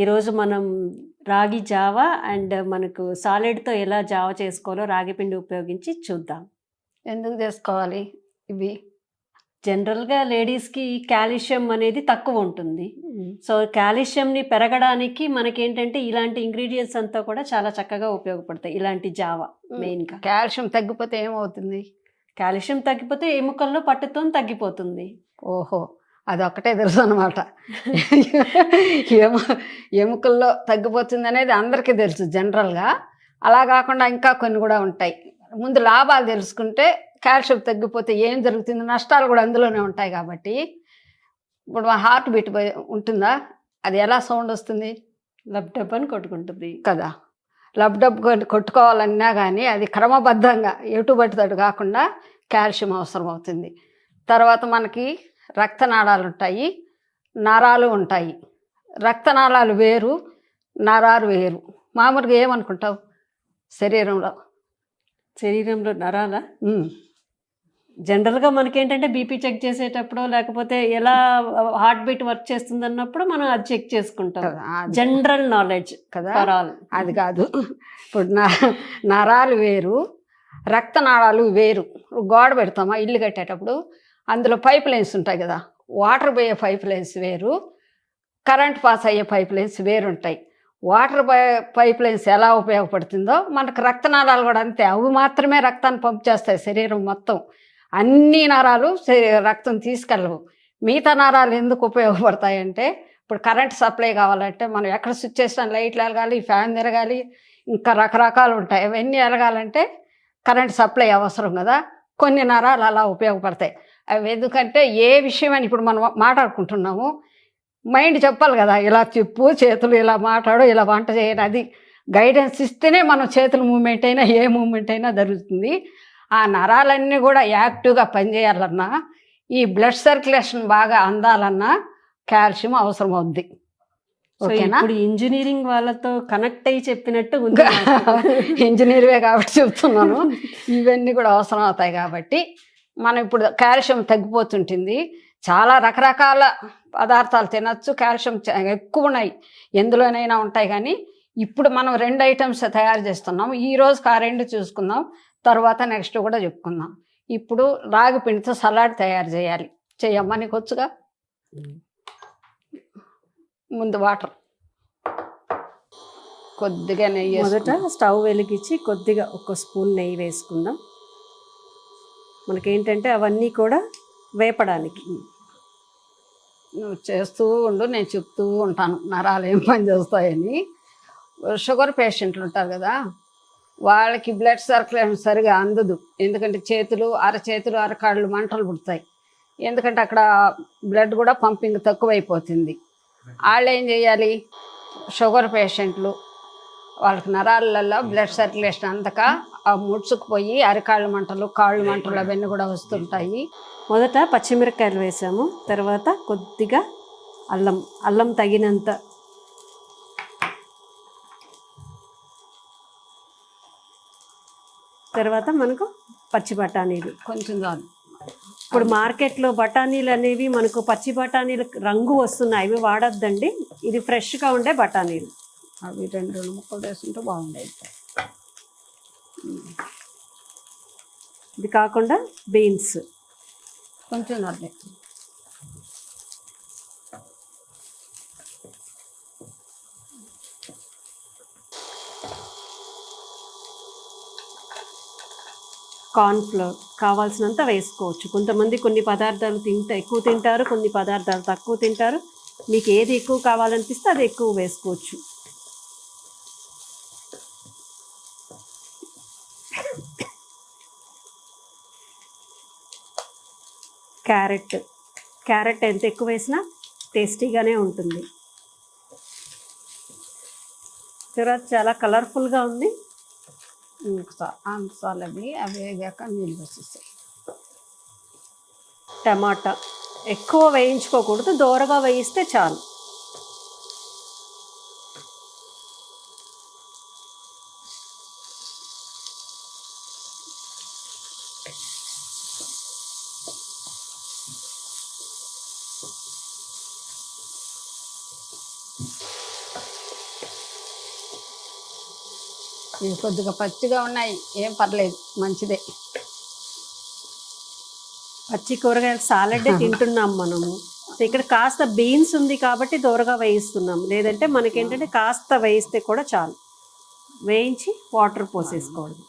ఈరోజు మనం రాగి జావ అండ్ మనకు సాలెడ్తో ఎలా జావ చేసుకోవాలో రాగి పిండి ఉపయోగించి చూద్దాం. ఎందుకు చేసుకోవాలి ఇవి? జనరల్గా లేడీస్కి కాల్షియం అనేది తక్కువ ఉంటుంది. సో కాల్షియంని పెరగడానికి మనకేంటంటే ఇలాంటి ఇంగ్రీడియంట్స్ అంతా కూడా చాలా చక్కగా ఉపయోగపడతాయి ఇలాంటి జావ మెయిన్గా కాల్షియం తగ్గిపోతే ఏమవుతుంది? కాల్షియం తగ్గిపోతే ఎముకల్లో పట్టుతో తగ్గిపోతుంది. ఓహో. అది ఒక్కటే తెలుసు అనమాట ఎము ఎముకల్లో తగ్గిపోతుంది అనేది అందరికీ తెలుసు జనరల్గా. అలా కాకుండా ఇంకా కొన్ని కూడా ఉంటాయి. ముందు లాభాలు తెలుసుకుంటే కాల్షియం తగ్గిపోతే ఏం జరుగుతుంది? నష్టాలు కూడా అందులోనే ఉంటాయి కాబట్టి. ఇప్పుడు మా హార్ట్ బీట్ ఉంటుందా? అది ఎలా సౌండ్ వస్తుంది? లబ్ డబ్ అని కొట్టుకుంటుంది. కదా. లబ్ డబ్ కొట్- కొట్టుకోవాలన్నా కానీ అది క్రమబద్ధంగా ఎటు కాకుండా కాల్షియం అవసరం అవుతుంది తర్వాత మనకి రక్తనాళాలు ఉంటాయి నరాలు ఉంటాయి. రక్తనాళాలు వేరు నరాలు వేరు. మామూలుగా ఏమనుకుంటావు? శరీరంలో. శరీరంలో నరాల? జనరల్గా మనకేంటంటే బీపీ చెక్ చేసేటప్పుడు లేకపోతే ఎలా హార్ట్ బీట్ వర్క్ చేస్తుంది అన్నప్పుడు మనం అది చెక్ చేసుకుంటాం. జనరల్ నాలెడ్జ్ కదా అది కాదు. ఇప్పుడు నరాలు వేరు రక్తనాళాలు వేరు. గోడ పెడతామా? ఇల్లు కట్టేటప్పుడు? అందులో పైప్ లైన్స్ ఉంటాయి కదా వాటర్ పోయే పైప్ లైన్స్ వేరు కరెంట్ పాస్ అయ్యే పైప్ లైన్స్ వేరు ఉంటాయి వాటర్ పైప్ లైన్స్ ఎలా ఉపయోగపడుతుందో మనకు రక్తనాళాలు కూడా అంతే అవి మాత్రమే రక్తాన్ని పంప్ చేస్తాయి శరీరం మొత్తం. అన్ని నరాలు శరీ- రక్తం తీసుకెళ్ళవు. మిగతా నరాలు ఎందుకు ఉపయోగపడతాయంటే ఇప్పుడు కరెంట్ సప్లై కావాలంటే మనం ఎక్కడ స్విచ్ చేసినా లైట్లు వెలగాలి ఫ్యాన్ తిరగాలి ఇంకా రకరకాలు ఉంటాయి. అవన్నీ ఎలగాలంటే కరెంట్ సప్లై అవసరం కదా కొన్ని నరాలు అలా ఉపయోగపడతాయి. ఎందుకంటే ఏ విషయమని ఇప్పుడు మనం మాట్లాడుకుంటున్నాము మైండ్ చెప్పాలి కదా ఇలా చెప్పు చేతులు ఇలా మాట్లాడు ఇలా వంట చేయను అది గైడెన్స్ ఇస్తేనే మనం చేతుల మూమెంట్ అయినా ఏ మూమెంట్ అయినా జరుగుతుంది. ఆ నరాలన్నీ కూడా యాక్టివ్గా పనిచేయాలన్నా ఈ బ్లడ్ సర్క్యులేషన్ బాగా అందాలన్నా కాల్షియం అవసరం అవుద్ది ఓకేనా? ఇప్పుడు ఇంజనీరింగ్ వాళ్ళతో కనెక్ట్ అయ్యి చెప్పినట్టు ఉంది. ఇంజనీర్వే కాబట్టి చెప్తున్నాను. ఇవన్నీ కూడా అవసరం అవుతాయి కాబట్టి మనం ఇప్పుడు కాల్షియం తగ్గిపోతుంటుంది. చాలా రకరకాల పదార్థాలు తినచ్చు. కాల్షియం చ- ఎక్కువ ఉన్నాయి. ఎందులోనైనా ఉంటాయి కానీ ఇప్పుడు మనం రెండు ఐటమ్స్ తయారు చేస్తున్నాం ఈ రోజుకి ఆ రెండు చూసుకుందాం. తర్వాత నెక్స్ట్ కూడా చెప్పుకుందాం. ఇప్పుడు రాగి పిండితో సలాడ్ తయారు చేయాలి. చేయమ్మా నీకు వచ్చుగా? ముందు వాటర్. కొద్దిగా నెయ్యి మొదట స్టవ్ వెలిగించి కొద్దిగా ఒక స్పూన్ నెయ్యి వేసుకుందాం. మనకేంటంటే అవన్నీ కూడా వేపడానికి. నువ్వు చేస్తూ ఉండు నేను చెప్తూ ఉంటాను. నరాలు ఏం పని చేస్తాయని. షుగర్ పేషెంట్లు ఉంటారు కదా వాళ్ళకి బ్లడ్ సర్క్యులేషన్ సరిగా అందదు. ఎందుకంటే చేతులు అరచేతులు అరకాళ్ళు మంటలు పుడతాయి. ఎందుకంటే అక్కడ బ్లడ్ కూడా పంపింగ్ తక్కువైపోతుంది. వాళ్ళు ఏం చేయాలి? షుగర్ పేషెంట్లు వాళ్ళకి నరాలలో బ్లడ్ సర్క్యులేషన్ అందక ఆ ముడుచుకుపోయి అరికాళ్ళ మంటలు కాళ్ళు మంటలు అవన్నీ కూడా వస్తుంటాయి. మొదట పచ్చిమిరపకాయలు వేసాము. తర్వాత కొద్దిగా అల్లం అల్లం తగినంత తర్వాత మనకు పచ్చి బఠానీలు. కొంచెం చాలు. ఇప్పుడు మార్కెట్లో బఠానీలు అనేవి మనకు పచ్చి బఠానీలు రంగు వస్తున్నాయి. అవి వాడొద్దండి. ఇది ఫ్రెష్గా ఉండే బఠానీలు. అవి రెండు రెండు ముక్కలు వేసుకుంటే బాగుండేది. ఇది కాకుండా బీన్స్. కొంచెం అదే కార్న్ఫ్లోర్ కావాల్సినంత వేసుకోవచ్చు. కొంతమంది కొన్ని పదార్థాలు తింటే ఎక్కువ తింటారు కొన్ని పదార్థాలు తక్కువ తింటారు. మీకు ఏది ఎక్కువ కావాలనిపిస్తే అది ఎక్కువ వేసుకోవచ్చు. క్యారెట్. క్యారెట్ ఎంత ఎక్కువ వేసినా టేస్టీగానే ఉంటుంది. తర్వాత చాలా కలర్ఫుల్గా ఉంది. అంశాలు అవి అవి వేగాక నీళ్ళు వచ్చేస్తాయి టమాటా ఎక్కువ వేయించుకోకూడదు దోరగా వేయిస్తే చాలు. ఇవి కొద్దిగా పచ్చిగా ఉన్నాయి. ఏం పర్లేదు మంచిదే. పచ్చి కూరగాయల సాలడే తింటున్నాం మనము. సో ఇక్కడ కాస్త బీన్స్ ఉంది కాబట్టి దూరగా వేయిస్తున్నాం. లేదంటే మనకేంటంటే కాస్త వేయిస్తే కూడా చాలు. వేయించి వాటర్ పోసేసుకోవడం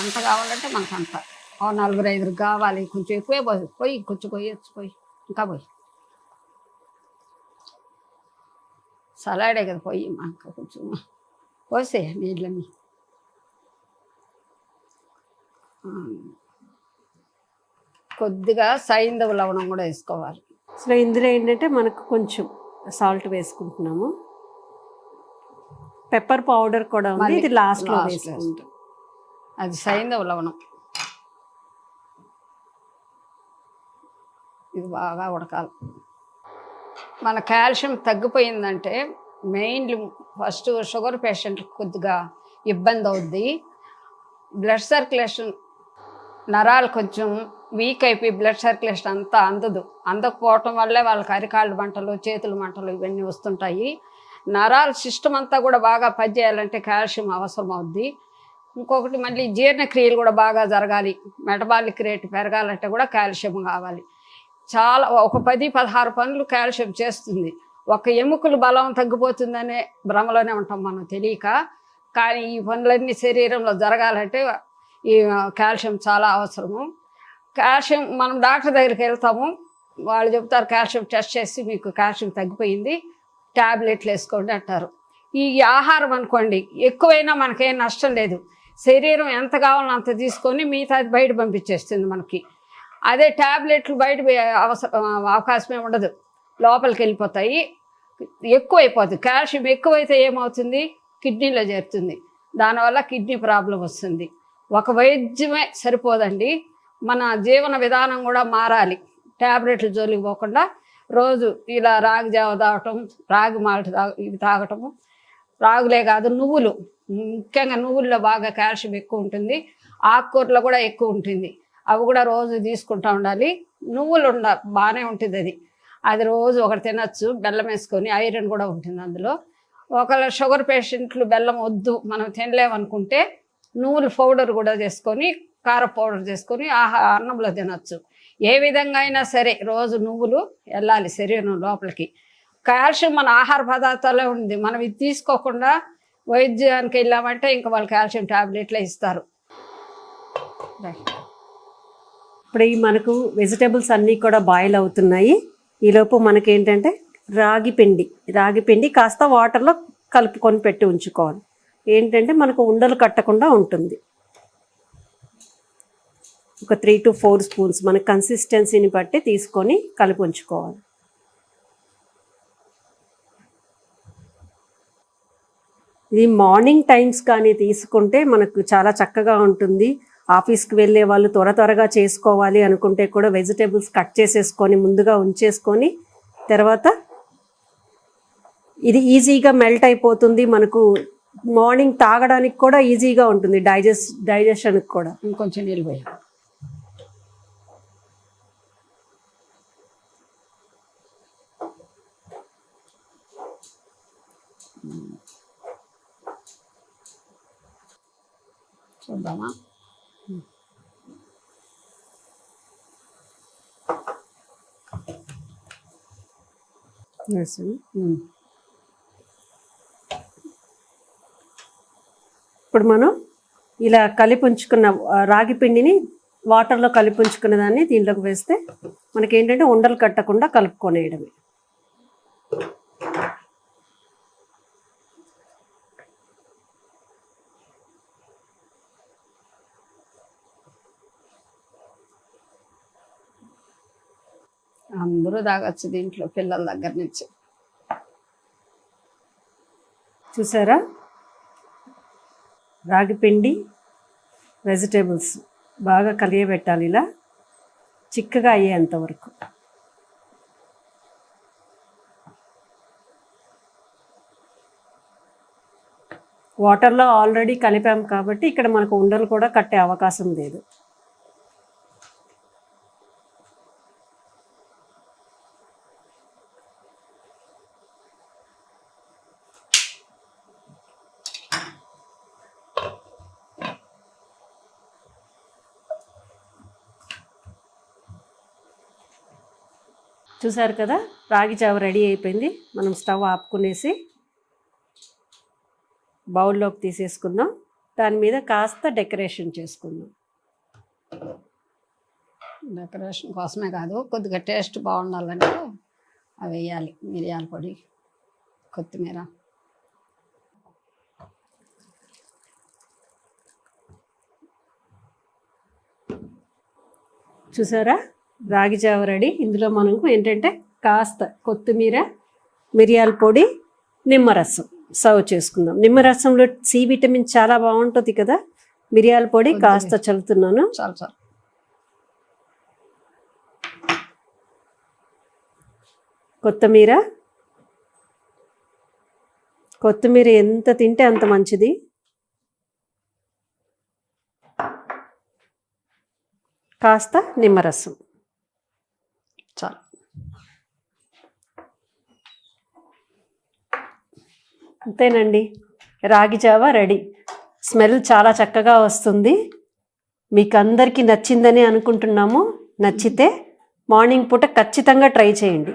ఎంత కావాలంటే మనకు అంత. ఓ నలుగురు ఐదుగురు కావాలి. కొంచెం ఎక్కువే పోయి పోయి కొంచెం పోయొచ్చు పోయి. ఇంకా పోయి. సలాడే కదా పోయి మనకు కొంచెం. పోసే నీళ్ళని ఆ. కొద్దిగా సైంధవ లవణం కూడా వేసుకోవాలి. సో ఇందులో ఏంటంటే మనకు కొంచెం సాల్ట్ వేసుకుంటున్నాము. పెప్పర్ పౌడర్ కూడా ఉంది. ఇది లాస్ట్లో వేసుకుంటాం అది సైంధవ లవణం. ఇది బాగా ఉడకాలి. మన కాల్షియం తగ్గిపోయిందంటే మెయిన్లీ ఫస్ట్ షుగర్ పేషెంట్ కొద్దిగా ఇబ్బంది అవుద్ది. బ్లడ్ సర్క్యులేషన్ నరాలు కొంచెం వీక్ అయిపోయి బ్లడ్ సర్క్యులేషన్ అంతా అందదు. అందకపోవటం వల్లే వాళ్ళకి అరికాళ్ళు మంటలు చేతుల మంటలు ఇవన్నీ వస్తుంటాయి. నరాల సిస్టమ్ అంతా కూడా బాగా పనిచేయాలంటే కాల్షియం అవసరం అవుద్ది. ఇంకొకటి మళ్ళీ జీర్ణక్రియలు కూడా బాగా జరగాలి. మెటబాలిక్ రేట్ పెరగాలంటే కూడా కాల్షియం కావాలి. చాలా ఒక పది పదహారు పనులు కాల్షియం చేస్తుంది. ఒక ఎముకలు బలం తగ్గిపోతుందనే భ్రమలోనే ఉంటాం మనం తెలియక. కానీ ఈ పనులన్నీ శరీరంలో జరగాలంటే ఈ కాల్షియం చాలా అవసరము. కాల్షియం మనం డాక్టర్ దగ్గరికి వెళ్తాము. వాళ్ళు చెప్తారు కాల్షియం టెస్ట్ చేసి మీకు కాల్షియం తగ్గిపోయింది ట్యాబ్లెట్లు వేసుకోండి అంటారు. ఈ ఆహారం అనుకోండి ఎక్కువైనా మనకేం నష్టం లేదు. శరీరం ఎంత కావాలో అంత తీసుకొని మిగతాది బయట పంపించేస్తుంది మనకి. అదే ట్యాబ్లెట్లు బయట పోయే అవసరం అవకాశమే ఉండదు. లోపలికి వెళ్ళిపోతాయి ఎక్కువైపోతుంది. కాల్షియం ఎక్కువైతే ఏమవుతుంది? కిడ్నీలో చేరుతుంది. దానివల్ల కిడ్నీ ప్రాబ్లం వస్తుంది. ఒక వైద్యమే సరిపోదండి. మన జీవన విధానం కూడా మారాలి. ట్యాబ్లెట్లు జోలికి పోకుండా రోజు ఇలా రాగి జావ తాగటం రాగి మాల్ట్ తాగ ఇవి తాగటము రాగులే కాదు నువ్వులు. ముఖ్యంగా నువ్వుల్లో బాగా కాల్షియం ఎక్కువ ఉంటుంది. ఆకుకూరలో కూడా ఎక్కువ ఉంటుంది. అవి కూడా రోజు తీసుకుంటా ఉండాలి. నువ్వులు ఉండ బాగానే ఉంటుంది అది అది రోజు ఒకటి తినచ్చు బెల్లం వేసుకొని ఐరన్ కూడా ఉంటుంది అందులో. ఒకవేళ షుగర్ పేషెంట్లు బెల్లం వద్దు మనం తినలేమనుకుంటే నువ్వులు పౌడర్ కూడా చేసుకొని కార పౌడర్ చేసుకొని ఆహా అన్నంలో తినచ్చు. ఏ విధంగా అయినా సరే రోజు నువ్వులు వెళ్ళాలి శరీరం లోపలికి. కాల్షియం మన ఆహార పదార్థాలే ఉంది. మనం ఇది తీసుకోకుండా వైద్యానికి వెళ్ళామంటే ఇంకా వాళ్ళు కాల్షియం టాబ్లెట్లే ఇస్తారు. ఇప్పుడు ఈ మనకు వెజిటేబుల్స్ అన్నీ కూడా బాయిల్ అవుతున్నాయి. ఈలోపు మనకి ఏంటంటే రాగి పిండి రాగి పిండి కాస్త వాటర్లో కలుపుకొని పెట్టి ఉంచుకోవాలి. ఏంటంటే మనకు ఉండలు కట్టకుండా ఉంటుంది. ఒక త్రీ టు ఫోర్ స్పూన్స్ మన కన్సిస్టెన్సీని బట్టి తీసుకొని కలిపి ఉంచుకోవాలి. ఇది మార్నింగ్ టైమ్స్ కానీ తీసుకుంటే మనకు చాలా చక్కగా ఉంటుంది. ఆఫీస్కి వెళ్ళే వాళ్ళు త్వర త్వరగా చేసుకోవాలి అనుకుంటే కూడా వెజిటేబుల్స్ కట్ చేసేసుకొని ముందుగా ఉంచేసుకొని తర్వాత ఇది ఈజీగా మెల్ట్ అయిపోతుంది. మనకు మార్నింగ్ తాగడానికి కూడా ఈజీగా ఉంటుంది. డైజెస్ట్ డైజెషన్కి కూడా. ఇంకొంచెం నీళ్ళు చూద్దామా? ఇప్పుడు మనం ఇలా కలిపి ఉంచుకున్న రాగి పిండిని వాటర్లో కలిపి ఉంచుకున్న దాన్ని దీంట్లోకి వేస్తే మనకి ఏంటంటే ఉండలు కట్టకుండా కలుపుకొనేయడమే. అందరూ తాగొచ్చు దీంట్లో పిల్లల దగ్గర నుంచి. చూసారా? రాగిపిండి వెజిటేబుల్స్ బాగా కలియబెట్టాలి ఇలా. చిక్కగా అయ్యేంత వరకు. వాటర్లో ఆల్రెడీ కలిపాం కాబట్టి ఇక్కడ మనకు ఉండలు కూడా కట్టే అవకాశం లేదు. చూసారు కదా? రాగి జావ రెడీ అయిపోయింది. మనం స్టవ్ ఆపుకునేసి బౌల్లోకి తీసేసుకుందాం. దాని మీద కాస్త డెకరేషన్ చేసుకుందాం. డెకరేషన్ కోసమే కాదు కొద్దిగా టేస్ట్ బాగుండాలంటే అవి వేయాలి. మిరియాల పొడి కొత్తిమీర. చూసారా? రాగి జావ రెడీ. ఇందులో మనకు ఏంటంటే కాస్త కొత్తిమీర మిరియాల పొడి నిమ్మరసం సర్వ్ చేసుకుందాం. నిమ్మరసంలో సి విటమిన్ చాలా బాగుంటుంది కదా? మిరియాల పొడి కాస్త చల్లుతున్నాను. చాలు చాలు. కొత్తిమీర. కొత్తిమీర ఎంత తింటే అంత మంచిది. కాస్త నిమ్మరసం. చాలు అంతేనండి. రాగి జావ రెడీ. స్మెల్ చాలా చక్కగా వస్తుంది. మీకు అందరికీ నచ్చిందని అనుకుంటున్నాము. నచ్చితే మార్నింగ్ పూట ఖచ్చితంగా ట్రై చేయండి.